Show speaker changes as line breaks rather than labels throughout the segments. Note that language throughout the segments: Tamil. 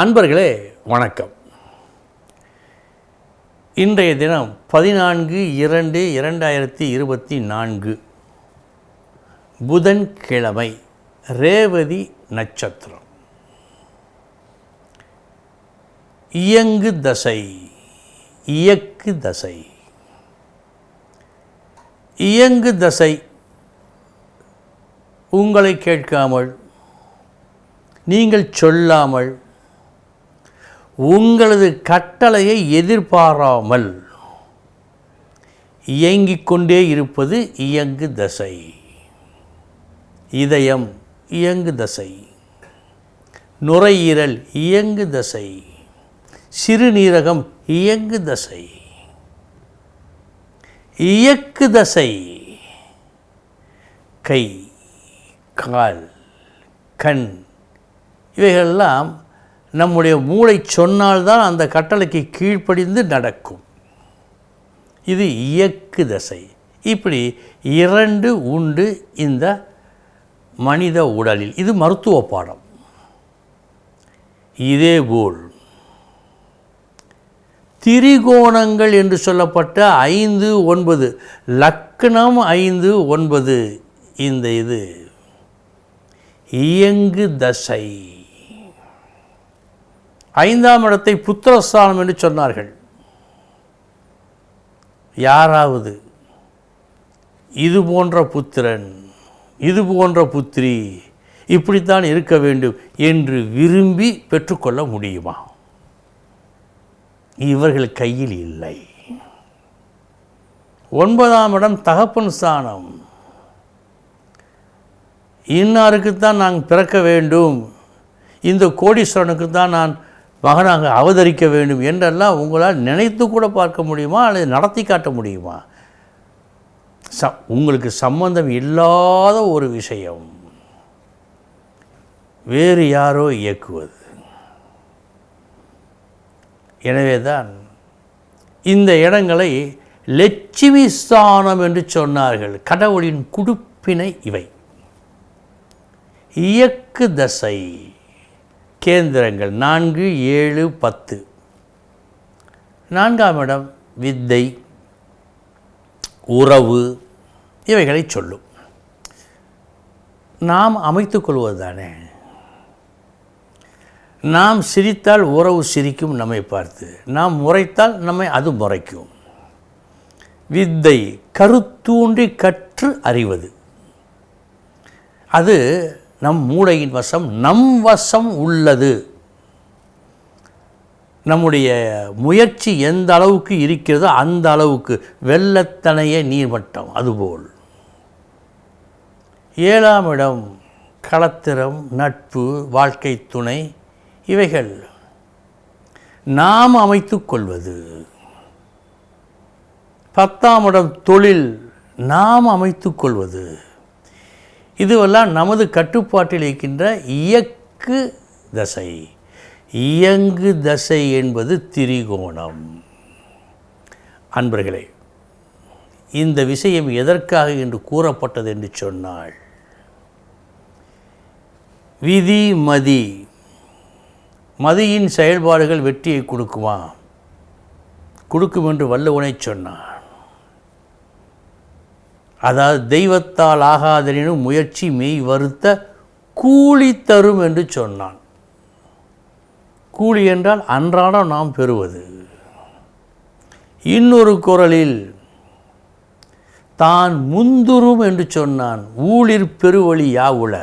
அன்பர்களே வணக்கம். இன்றைய தினம் பதினான்கு இரண்டு இரண்டாயிரத்தி இருபத்தி நான்கு. புதன்கிழமை ரேவதி நட்சத்திரம். இயங்கு தசை இயக்கு தசை. இயங்கு தசை உங்களை கேட்காமல் நீங்கள் சொல்லாமல் உங்களது கட்டளையை எதிர்பாராமல் இயங்கிக் கொண்டே இருப்பது இயங்கு தசை. இதயம் இயங்கு தசை. நுரையீரல் இயங்கு தசை. சிறுநீரகம் இயங்கு தசை. இயக்கு தசை. கை கால் கண் இவைகளெல்லாம் நம்முடைய மூளை சொன்னால்தான் அந்த கட்டளைக்கு கீழ்ப்படிந்து நடக்கும். இது இயக்கு தசை. இப்படி இரண்டு உண்டு இந்த மனித உடலில். இது மருத்துவ பாடம். இதேபோல் திரிகோணங்கள் என்று சொல்லப்பட்ட ஐந்து ஒன்பது லக்னம் ஐந்து ஒன்பது இந்த இது இயங்கு தசை. ஐந்தாம் இடத்தை புத்திரஸ்தானம் என்று சொன்னார்கள். யாராவது இது போன்ற புத்திரன் இது போன்ற புத்திரி இப்படித்தான் இருக்க வேண்டும் என்று விரும்பி பெற்றுக்கொள்ள முடியுமா? இவர்கள் கையில் இல்லை. ஒன்பதாம் இடம் தகப்பன் ஸ்தானம். இன்னாருக்குத்தான் நான் பிறக்க வேண்டும். இந்த கோடீஸ்வரனுக்கு தான் நான் மகனாக அவதரிக்க வேண்டும் என்றெல்லாம் உங்களால் நினைத்து கூட பார்க்க முடியுமா? அல்லது நடத்தி காட்ட முடியுமா? ச உங்களுக்கு சம்பந்தம் இல்லாத ஒரு விஷயம். வேறு யாரோ இயக்குவது. எனவே தான் இந்த இடங்களை லட்சுமி ஸ்தானம் என்று சொன்னார்கள். கடவுளின் குடுப்பினை இவை. இயக்கு தசை. கேந்திரங்கள். நான்கு ஏழு பத்து. நான்காம் இடம் வித்தை உறவு இவைகளை சொல்லும். நாம் அமைத்துக் கொள்வது தானே நாம் சிரித்தால் உறவு சிரிக்கும் நம்மை பார்த்து. நாம் முறைத்தால் நம்மை அது முறைக்கும். வித்தை கருத்தூன்றி கற்று அறிவது. அது நம் மூளையின் வசம் நம் வசம் உள்ளது. நம்முடைய முயற்சி எந்த அளவுக்கு இருக்கிறதோ அந்த அளவுக்கு வெள்ளத்தனைய நீர்மட்டம் அதுபோல். ஏழாம் இடம் களத்திரம் நட்பு வாழ்க்கை துணை இவைகள் நாம் அமைத்து கொள்வது. பத்தாம் இடம் தொழில் நாம் அமைத்து கொள்வது. இதுவெல்லாம் நமது கட்டுப்பாட்டில் இருக்கின்ற இயக்கு தசை. இயங்கு தசை என்பது திரிகோணம். அன்பர்களே இந்த விஷயம் எதற்காக என்று கூறப்பட்டது என்று சொன்னால் விதி மதி. மதியின் செயல்பாடுகள் வெற்றியை கொடுக்குமா? கொடுக்கும் என்று வல்லவனை சொன்னார். அதாவது தெய்வத்தால் ஆகாதனினும் முயற்சி மெய் வருத்த கூலி தரும் என்று சொன்னான். கூலி என்றால் அன்றாடம் நாம் பெறுவது. இன்னொரு குரலில் தான் முந்துரும் என்று சொன்னான். ஊழிற் பெருவழி யாவுல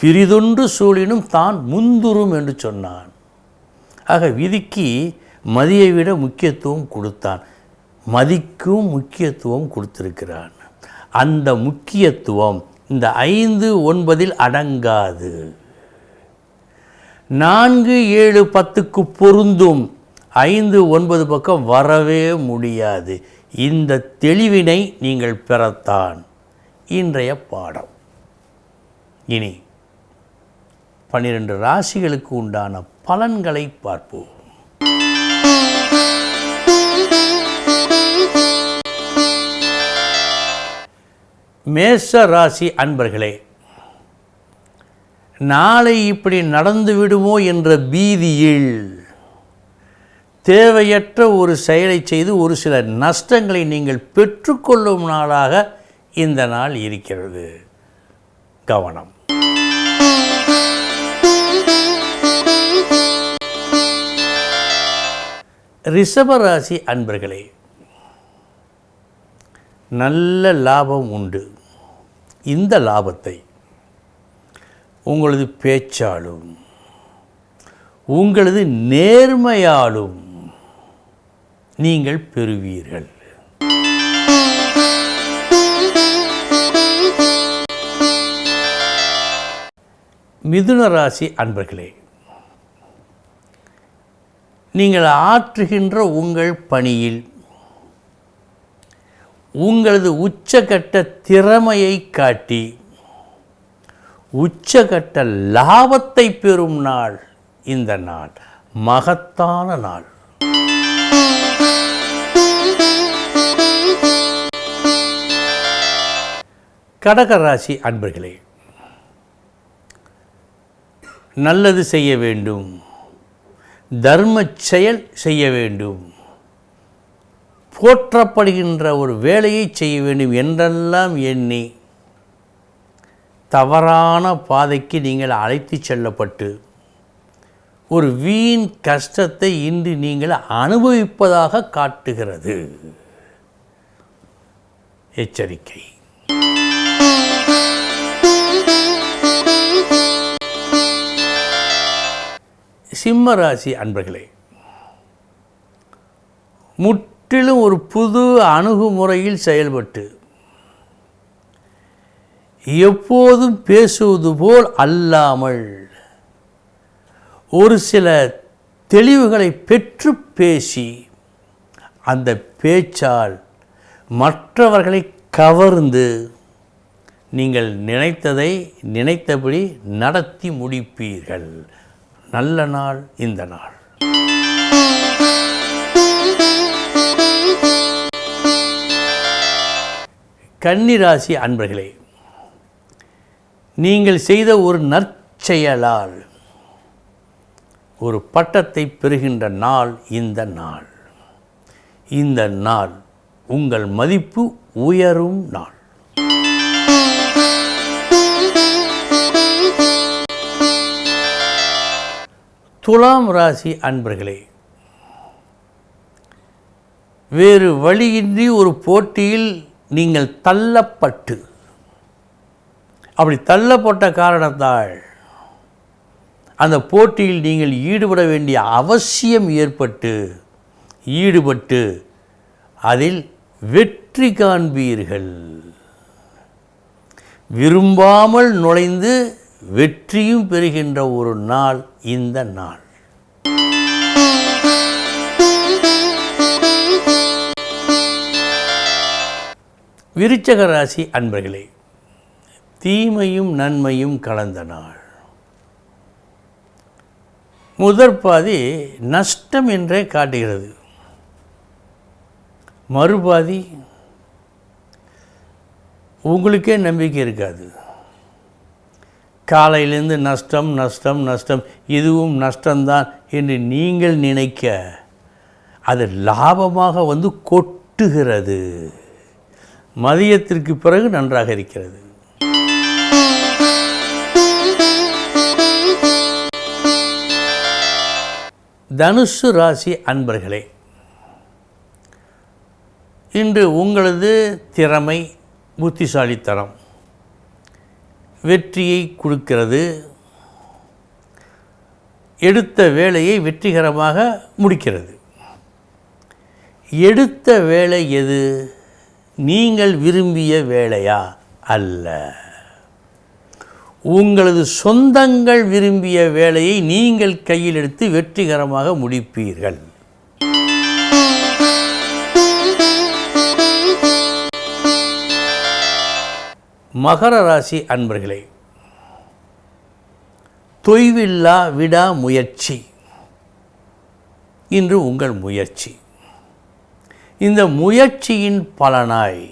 பிரிதொன்று சூழினும் தான் முந்துரும் என்று சொன்னான். ஆக விதிக்கு மதியை விட முக்கியத்துவம் கொடுத்தான். மதிக்கும் முக்கியத்துவம் கொடுத்திருக்கிறான். அந்த முக்கியத்துவம் இந்த ஐந்து ஒன்பதில் அடங்காது. நான்கு ஏழு பத்துக்கு பொருந்தும். ஐந்து ஒன்பது பக்கம் வரவே முடியாது. இந்த தெளிவினை நீங்கள் பெறத்தான். இன்றைய பாடம். இனி பன்னிரண்டு ராசிகளுக்கு உண்டான பலன்களை பார்ப்போம். மேஷ ராசி அன்பர்களே நாளை இப்படி நடந்து விடுமோ என்ற பீதியில் தேவையற்ற ஒரு செயலை செய்து ஒரு சில நஷ்டங்களை நீங்கள் பெற்றுக்கொள்ளும் நாளாக இந்த நாள் இருக்கிறது. கவனம். ரிஷபராசி அன்பர்களே நல்ல லாபம் உண்டு. இந்த லாபத்தை உங்களது பேச்சாலும் உங்களது நேர்மையாலும் நீங்கள் பெறுவீர்கள். மிதுன ராசி அன்பர்களே நீங்கள் ஆற்றுகின்ற உங்கள் பணியில் உங்களது உச்சகட்ட திறமையை காட்டி உச்சகட்ட லாபத்தை பெறும் நாள் இந்த நாள் மகத்தான நாள். கடகராசி அன்பர்களே நல்லது செய்ய வேண்டும் தர்ம செயல் செய்ய வேண்டும். போற்றப்படுகின்ற ஒரு வேலையை செய்ய வேண்டும் என்றெல்லாம் எண்ணி தவறான பாதைக்கு நீங்கள் அழைத்து செல்லப்பட்டு ஒரு வீண் கஷ்டத்தை இன்று நீங்கள் அனுபவிப்பதாக காட்டுகிறது. எச்சரிக்கை. சிம்ம ராசி அன்பர்களே முற்றிலும் ஒரு புது அணுகுமுறையில் செயல்பட்டு எப்போதும் பேசுவது போல் அல்லாமல் ஒரு சில தெளிவுகளை பெற்று பேசி அந்த பேச்சால் மற்றவர்களை கவர்ந்து நீங்கள் நினைத்ததை நினைத்தபடி நடத்தி முடிப்பீர்கள். நல்ல நாள் இந்த நாள். கன்னிராசி அன்பர்களே நீங்கள் செய்த ஒரு நற்செயலால் ஒரு பட்டத்தை பெறுகின்ற நாள் இந்த நாள். இந்த நாள் உங்கள் மதிப்பு உயரும் நாள். துலாம் ராசி அன்பர்களே வேறு வழியின்றி ஒரு போட்டியில் நீங்கள் தள்ளப்பட்டு. அப்படி தள்ளப்பட்ட காரணத்தால் அந்த போட்டியில் நீங்கள் ஈடுபட வேண்டிய அவசியம் ஏற்பட்டு ஈடுபட்டு அதில் வெற்றி காண்பீர்கள். விரும்பாமல் நுழைந்து வெற்றியும் பெறுகின்ற ஒரு நாள் இந்த நாள். விருச்சக ராசி அன்பர்களே தீமையும் நன்மையும் கலந்த நாள். முதற் பாதி நஷ்டம் என்றே காட்டுகிறது. மறுபாதி உங்களுக்கே நம்பிக்கை இருக்காது. காலையிலேருந்து நஷ்டம் நஷ்டம் நஷ்டம் இதுவும் நஷ்டம்தான் என்று நீங்கள் நினைக்க அது லாபமாக வந்து கொட்டுகிறது. மதியத்திற்கு பிறகு நன்றாக இருக்கிறது. தனுசு ராசி அன்பர்களே இன்று உங்களது திறமை புத்திசாலித்தனம் வெற்றியை கொடுக்கிறது. எடுத்த வேலையை வெற்றிகரமாக முடிக்கிறது. எடுத்த வேலை எது? நீங்கள் விரும்பிய வேலையா? அல்ல. உங்களது சொந்தங்கள் விரும்பிய வேலையை நீங்கள் கையில் எடுத்து வெற்றிகரமாக முடிப்பீர்கள். மகர ராசி அன்பர்களே தொய்வில்லா விடா முயற்சி இன்று உங்கள் முயற்சி. இந்த முயற்சியின் பலனாய்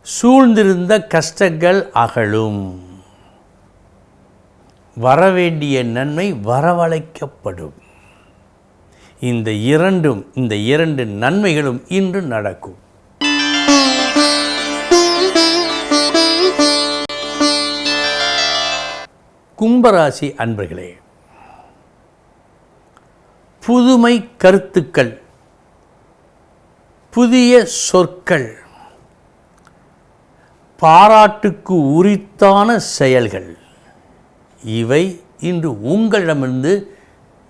சூழ்ந்திருந்த கஷ்டங்கள் அகலும். வரவேண்டிய நன்மை வரவழைக்கப்படும். இந்த இரண்டும் இந்த இரண்டு நன்மைகளும் இன்று நடக்கும். கும்பராசி அன்பர்களே புதுமை கருத்துக்கள் புதிய சொற்கள் பாராட்டுக்கு உரித்தான செயல்கள் இவை இன்று உங்களிடமிருந்து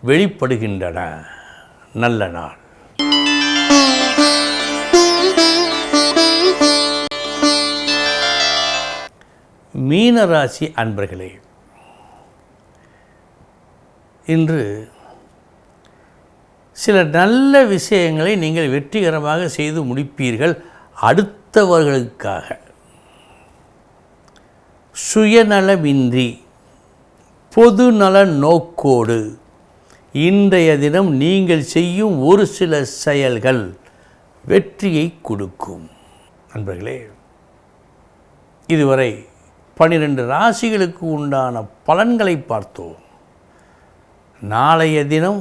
வெளிப்படுகின்றன. நல்ல நாள். மீனராசி அன்பர்களே இன்று சில நல்ல விஷயங்களை நீங்கள் வெற்றிகரமாக செய்து முடிப்பீர்கள் அடுத்தவர்களுக்காக. சுயநலமின்றி பொதுநல நோக்கோடு இன்றைய தினம் நீங்கள் செய்யும் ஒரு சில செயல்கள் வெற்றியை கொடுக்கும். நண்பர்களே இதுவரை பனிரெண்டு ராசிகளுக்கு உண்டான பலன்களை பார்த்தோம். நாளைய தினம்